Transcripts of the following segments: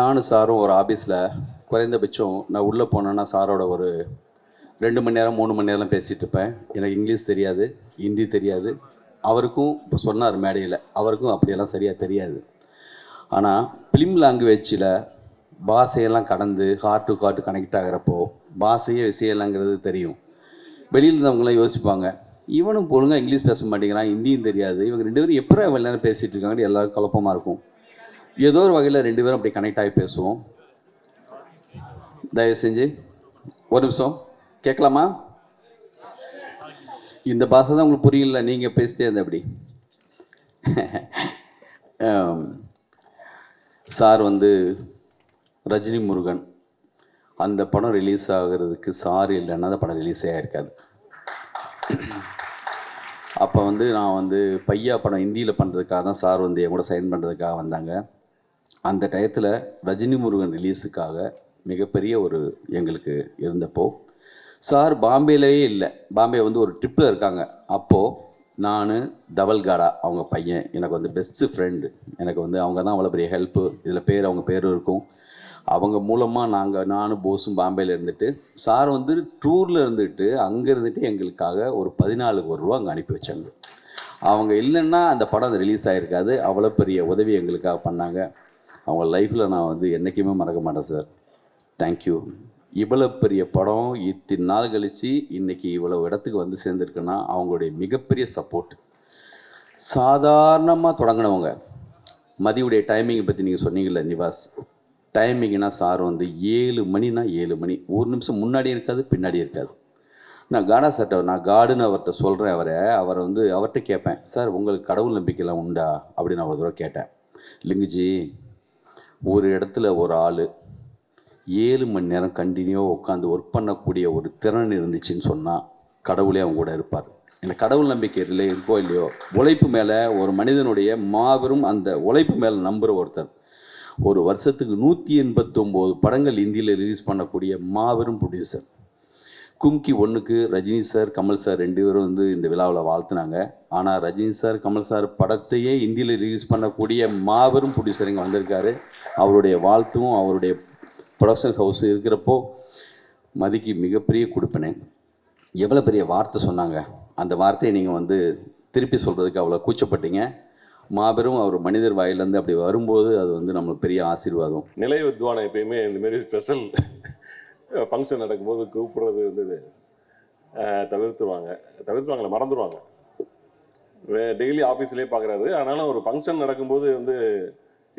நானும் சாரும் ஒரு ஆஃபீஸில் குறைந்தபட்சம் நான் உள்ளே போனேன்னா சாரோட ஒரு ரெண்டு மணி நேரம் மூணு மணி நேரம் பேசிகிட்டு இருப்பேன். எனக்கு இங்கிலீஷ் தெரியாது ஹிந்தி தெரியாது. அவருக்கும் இப்போ சொன்னார் மேடையில் அவருக்கும் அப்படியெல்லாம் சரியாக தெரியாது. ஆனால் ஃபிலிம் லாங்குவேஜில் பாஷையெல்லாம் கடந்து ஹார்ட் டு ஹார்ட் கனெக்ட் ஆகிறப்போ பாஷையே விஷயம்லாங்கிறது தெரியும். வெளியில் இருந்தவங்களாம் யோசிப்பாங்க இவனும் ஒழுங்காக இங்கிலீஷ் பேச மாட்டேங்கிறான் ஹிந்தியும் தெரியாது. இவங்க ரெண்டு பேரும் எப்போ இவ்வளோ நேரம் பேசிகிட்டு இருக்காங்கன்னு எல்லாரும் குழப்பமாக இருக்கும். ஏதோ ஒரு வகையில் ரெண்டு பேரும் அப்படி கனெக்ட் ஆகி பேசுவோம். தயவு செஞ்சு ஒரு நிமிஷம். கேட்கலாமா? இந்த பாஷை தான் உங்களுக்கு புரியல நீங்கள் பேசிட்டே இருந்த அப்படி சார் வந்து ரஜினி முருகன். அந்த படம் ரிலீஸ் ஆகிறதுக்கு சார் இல்லைன்னா அந்த படம் ரிலீஸே ஆகிருக்காது அப்போ வந்து நான் வந்து பையா படம் ஹிந்தியில் பண்ணுறதுக்காக தான் சார் வந்து என் கூட சைன் பண்ணுறதுக்காக வந்தாங்க. அந்த டயத்தில் ரஜினி முருகன் ரிலீஸுக்காக மிகப்பெரிய ஒரு எங்களுக்கு இருந்தப்போ சார் பாம்பேலேயே இல்லை. பாம்பே வந்து ஒரு ட்ரிப்பில் இருக்காங்க. அப்போது நான் தவல்காடா அவங்க பையன் எனக்கு வந்து பெஸ்ட்டு ஃப்ரெண்டு எனக்கு வந்து அவங்க தான் அவ்வளோ பெரிய ஹெல்ப்பு இதில் பேர் அவங்க பேரும் இருக்கும். அவங்க மூலமாக நாங்கள் நானும் போஸும் பாம்பேயில் இருந்துட்டு சார் வந்து டூரில் இருந்துட்டு அங்கே இருந்துட்டு எங்களுக்காக ஒரு பதினாலு ஒரு ரூபா அங்கே அனுப்பி வச்சாங்க. அவங்க இல்லைன்னா அந்த படம் ரிலீஸ் ஆகிருக்காது அவ்வளோ பெரிய உதவி எங்களுக்காக பண்ணாங்க. அவங்க லைஃப்பில் நான் வந்து என்றைக்குமே மறக்க மாட்டேன் சார். தேங்க்யூ இவ்வளோ பெரிய படம் இத்தனை நாள் கழித்து இன்றைக்கி இவ்வளோ இடத்துக்கு வந்து சேர்ந்துருக்குன்னா அவங்களுடைய மிகப்பெரிய சப்போர்ட் சாதாரணமாக தொடங்கினவங்க. மதியுடைய டைமிங்கை பற்றி நீங்கள் சொன்னீங்கல்ல நிவாஸ். டைமிங்னா சார் வந்து ஏழு மணினா ஏழு மணி. ஒரு நிமிஷம் முன்னாடி இருக்காது பின்னாடி இருக்காது. நான் காடா சார்ட்ட நான் காடுன்னு அவர்கிட்ட சொல்கிறேன் அவரை. அவரை வந்து அவர்கிட்ட கேட்பேன் சார் உங்களுக்கு கடவுள் நம்பிக்கைலாம் உண்டா? அப்படின்னு நான் ஒரு தடவை கேட்டேன். லிங்குஜி ஒரு இடத்துல ஒரு ஆள் ஏழு மணி நேரம் கண்டினியூவாக உட்காந்து ஒர்க் பண்ணக்கூடிய ஒரு திறன் இருந்துச்சுன்னு சொன்னால் கடவுளே அவங்க கூட இருப்பார். இந்த கடவுள் நம்பிக்கை இல்லை இருக்கோ இல்லையோ உழைப்பு மேலே ஒரு மனிதனுடைய மாபெரும் அந்த உழைப்பு மேலே நம்புகிற ஒருத்தர். ஒரு வருஷத்துக்கு நூற்றி எண்பத்தொம்போது படங்கள் இந்தியில் ரிலீஸ் பண்ணக்கூடிய மாபெரும் ப்ரொடியூசர் கும்கி ஒன்றுக்கு ரஜினி சார் கமல் சார் ரெண்டு பேரும் வந்து இந்த விழாவில் வாழ்த்துனாங்க. ஆனால் ரஜினி சார் கமல் சார் படத்தையே இந்தியில் ரிலீஸ் பண்ணக்கூடிய மாபெரும் ப்ரொடியூசர் இங்கே வந்திருக்காரு. அவருடைய வாழ்த்தும் அவருடைய ப்ரொடக்ஷன் ஹவுஸ் இருக்கிறப்போ மதிக்கு மிகப்பெரிய கொடுப்பினேன் எவ்வளோ பெரிய வார்த்தை சொன்னாங்க. அந்த வார்த்தையை நீங்கள் வந்து திருப்பி சொல்கிறதுக்கு அவ்வளோ கூச்சப்பட்டீங்க. மாபெரும் அவர் மனிதர் வாயிலேருந்து அப்படி வரும்போது அது வந்து நம்மளுக்கு பெரிய ஆசீர்வாதம். நிலை வித்வானை எப்பயுமே இந்தமாரி ஸ்பெஷல் ஃபங்க்ஷன் நடக்கும்போது கூப்பிட்றது வந்து தவிர்த்துருவாங்க. தவிர்த்துவாங்களே மறந்துடுவாங்க டெய்லி ஆஃபீஸ்லேயே பார்க்குறாரு ஆனாலும் ஒரு ஃபங்க்ஷன் நடக்கும்போது வந்து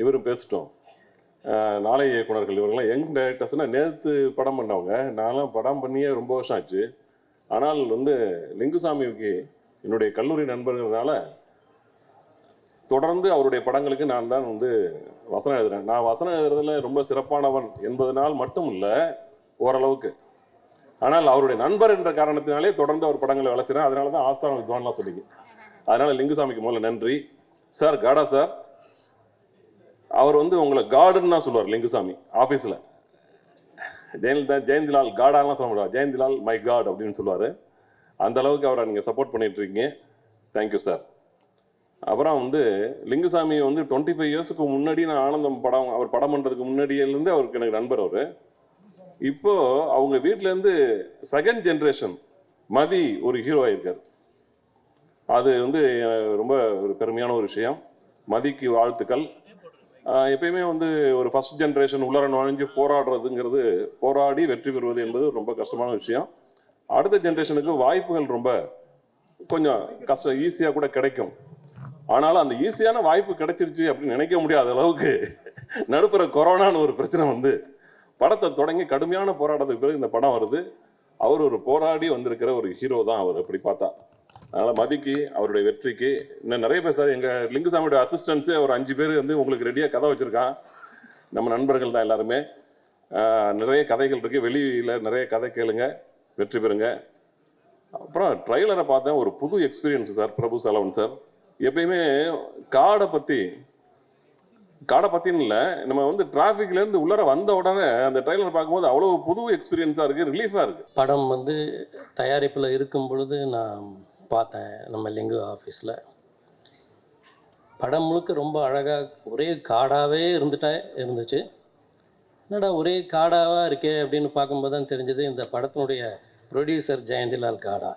இவரும் பேசிட்டோம். நாளை இயக்குனர்கள் இவர்கள்லாம் யங் டைரக்டர்ஸ்னால் நேற்று படம் பண்ணவங்க. நான்லாம் படம் பண்ணியே ரொம்ப வருஷம் ஆச்சு. ஆனால் வந்து லிங்குசாமிக்கு என்னுடைய கல்லூரி நண்பர்களால் தொடர்ந்து அவருடைய படங்களுக்கு நான் தான் வந்து வசனம் எழுதுறேன். நான் வசனம் எழுதுறதுல ரொம்ப சிறப்பானவன் என்பதனால் மட்டும் இல்லை ஓரளவுக்கு. ஆனால் அவருடைய நண்பர் என்ற காரணத்தினாலே தொடர்ந்து அவர் படங்களை வளர்த்தினார். அதனால தான் ஆஸ்தான வித்வான்லாம் சொல்லிங்க அதனால லிங்குசாமிக்கு முதல்ல நன்றி. சார் காடா சார். அவர் வந்து உங்களை காடுன்னு தான் சொல்லுவார் லிங்குசாமி ஆஃபீஸில் ஜெயலலிதா ஜெயந்திலால் காடாலாம் சொல்ல முடியாது. ஜெயந்திலால் மை காட் அப்படின்னு சொல்லுவார். அந்த அளவுக்கு அவரை நீங்கள் சப்போர்ட் பண்ணிட்டு இருக்கீங்க தேங்க்யூ சார் அப்புறம் வந்து லிங்குசாமி வந்து டுவெண்ட்டி ஃபைவ் இயர்ஸுக்கு முன்னாடி நான் ஆனந்தம் படம் அவர் படம் பண்ணுறதுக்கு முன்னாடியிலேருந்து அவருக்கு எனக்கு நண்பர் அவர். இப்போ அவங்க வீட்டிலேருந்து செகண்ட் ஜென்ரேஷன் மதி ஒரு ஹீரோ ஆயிருக்கார். அது வந்து ரொம்ப ஒரு பெருமையான ஒரு விஷயம். மதிக்கு வாழ்த்துக்கள். எப்பயுமே வந்து ஒரு ஃபர்ஸ்ட் ஜென்ரேஷன் உள்ளர நுழைஞ்சு போராடுறதுங்கிறது போராடி வெற்றி பெறுவது என்பது ரொம்ப கஷ்டமான விஷயம். அடுத்த ஜென்ரேஷனுக்கு வாய்ப்புகள் ரொம்ப கொஞ்சம் கஷ்டம் ஈஸியாக கூட கிடைக்கும். ஆனாலும் அந்த ஈஸியான வாய்ப்பு கிடைச்சிருச்சு அப்படின்னு நினைக்க முடியாத அளவுக்கு நடுப்புற கொரோனான்னு ஒரு பிரச்சனை வந்து படத்தை தொடங்கி கடுமையான போராட்டத்துக்கு பிறகு இந்த படம் வருது. அவர் ஒரு போராடி வந்திருக்கிற ஒரு ஹீரோ தான் அவர் அப்படி பார்த்தா. அதனால் மதிக்கு அவருடைய வெற்றிக்கு. இன்னும் நிறைய பேர் சார் எங்கள் லிங்குசாமியோட அசிஸ்டன்ஸே ஒரு அஞ்சு பேர் வந்து உங்களுக்கு ரெடியாக கதை வச்சுருக்கான். நம்ம நண்பர்கள் தான் எல்லாருமே. நிறைய கதைகள் இருக்குது வெளியில் நிறைய கதை கேளுங்க வெற்றி பெறுங்க. அப்புறம் ட்ரைலரை பார்த்தேன் ஒரு புது experience sir Prabhu Salavan sir எப்பயுமே காடை பற்றி காடை பத்தின்னு இல்லை. நம்ம வந்து டிராஃபிக்லேருந்து உள்ளார வந்த உடனே அந்த ட்ரெயிலர் பார்க்கும்போது அவ்வளோ புது எக்ஸ்பீரியன்ஸாக இருக்குது ரிலீஃபாக இருக்குது படம் வந்து தயாரிப்பில் இருக்கும் பொழுது நான் பார்த்தேன் நம்ம லிங்கு ஆஃபீஸில் படம் முழுக்க ரொம்ப அழகாக ஒரே காடாகவே இருந்துட்டே இருந்துச்சு. என்னடா ஒரே காடாவாக இருக்கே அப்படின்னு பார்க்கும்போது தான் தெரிஞ்சது இந்த படத்தினுடைய producer Jayantilal Gada.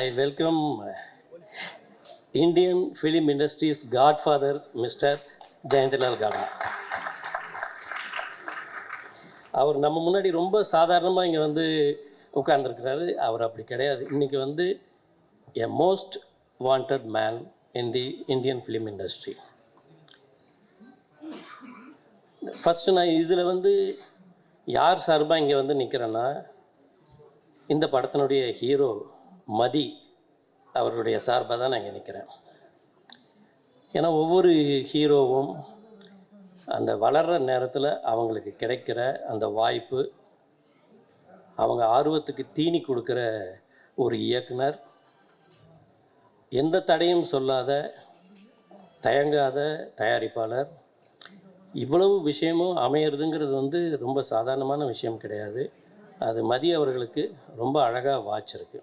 I welcome Indian film industries godfather mister Jayantilal Gada அவர் நம்ம முன்னாடி ரொம்ப சாதாரணமாக இங்கே வந்து உட்கார்ந்துருக்கிறாரு. அவர் அப்படி கிடையாது. இன்றைக்கி வந்து a most wanted man in the Indian film industry first நான் இதில் வந்து யார் சார்பாக இங்கே வந்து நிற்கிறேன்னா இந்த படத்தினுடைய ஹீரோ மதி அவருடைய சார்பாக தான் நான் இங்கே நிற்கிறேன் ஏன்னா ஒவ்வொரு ஹீரோவும் அந்த வளர்கிற நேரத்தில் அவங்களுக்கு கிடைக்கிற அந்த வாய்ப்பு அவங்க ஆர்வத்துக்கு தீனி கொடுக்குற ஒரு இயக்குனர் எந்த தடையும் சொல்லாத தயங்காத தயாரிப்பாளர் இவ்வளவு விஷயமும் அமையிறதுங்கிறது வந்து ரொம்ப சாதாரணமான விஷயம் கிடையாது. அது மதி அவர்களுக்கு ரொம்ப அழகாக வாச்சிருக்கு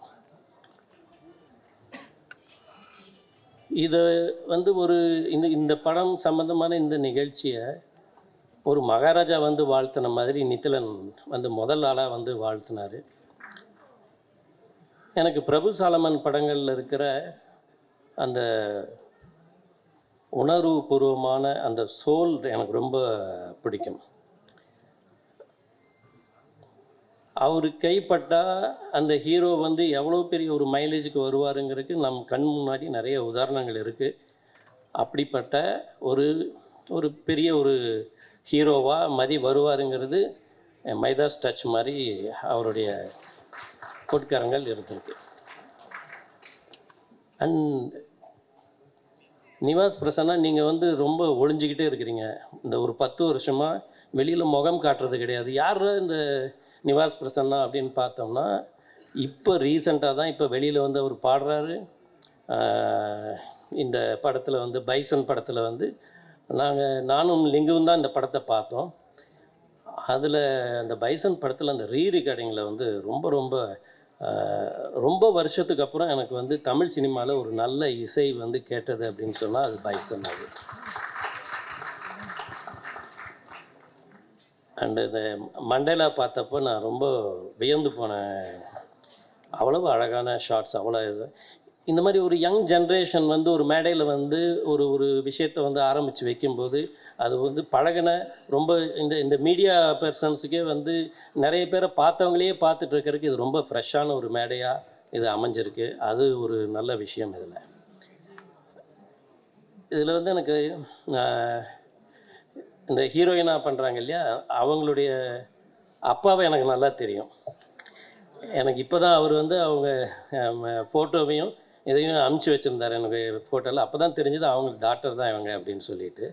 இதை வந்து ஒரு இந்த இந்த படம் சம்மந்தமான இந்த நிகழ்ச்சியை ஒரு மகாராஜா வந்து வாழ்த்தின மாதிரி நித்திலன் வந்து முதல் ஆளாக வந்து வாழ்த்தினார். எனக்கு பிரபு சாலமன் படங்களில் இருக்கிற அந்த உணர்வுபூர்வமான அந்த சோல் எனக்கு ரொம்ப பிடிக்கும். அவர் கைப்பட்டால் அந்த ஹீரோ வந்து எவ்வளோ பெரிய ஒரு மைலேஜுக்கு வருவாருங்கிறதுக்கு நம் கண் முன்னாடி நிறைய உதாரணங்கள் இருக்குது அப்படிப்பட்ட ஒரு ஒரு பெரிய ஒரு ஹீரோவாக மதி வருவாருங்கிறது மைதாஸ் டச் மாதிரி அவருடைய கோட்கரங்கள் இருந்திருக்கு. அண்ட் நிவாஸ் பிரசன்னா நீங்கள் வந்து ரொம்ப ஒளிஞ்சிக்கிட்டே இருக்கிறீங்க. இந்த ஒரு பத்து வருஷமாக வெளியில் முகம் காட்டுறது கிடையாது. யார் இந்த நிவாஸ் பிரசன்னா அப்படின்னு பார்த்தோம்னா இப்போ ரீசண்டாக தான் இப்போ வெளியில் வந்து அவர் பாடுறாரு. இந்த படத்தில் வந்து பைசன் படத்தில் வந்து நாங்கள் நானும் லிங்கும் தான் இந்த படத்தை பார்த்தோம். அதில் அந்த பைசன் படத்தில் அந்த ரீ ரெக்கார்டிங்கில் வந்து ரொம்ப ரொம்ப ரொம்ப வருஷத்துக்கு அப்புறம் எனக்கு வந்து தமிழ் சினிமாவில் ஒரு நல்ல இசை வந்து கேட்டது அப்படின்னு சொன்னால் அது பைசன் அது. அண்டு இந்த மண்டேலா பார்த்தப்போ நான் ரொம்ப வியந்து போனேன் அவ்வளவு அழகான ஷார்ட்ஸ் அவ்வளோ இது. இந்த மாதிரி ஒரு யங் ஜென்ரேஷன் வந்து ஒரு மேடையில் வந்து ஒரு ஒரு விஷயத்தை வந்து ஆரம்பித்து வைக்கும்போது அது வந்து பழகின ரொம்ப இந்த இந்த மீடியா பர்சன்ஸுக்கே வந்து நிறைய பேரை பார்த்தவங்களையே பார்த்துட்டு இருக்கிறதுக்கு இது ரொம்ப ஃப்ரெஷ்ஷான ஒரு மேடையாக இது அமைஞ்சிருக்கு. அது ஒரு நல்ல விஷயம் இதில். இதில் வந்து எனக்கு இந்த ஹீரோயினாக பண்ணுறாங்க இல்லையா அவங்களுடைய அப்பாவை எனக்கு நல்லா தெரியும். எனக்கு இப்போ தான் அவர் வந்து அவங்க ஃபோட்டோவையும் இதையும் அமுச்சு வச்சுருந்தார் எனக்கு ஃபோட்டோவில் அப்போ தான் தெரிஞ்சது அவங்க டாக்டர் தான் இவங்க அப்படின்னு சொல்லிட்டு.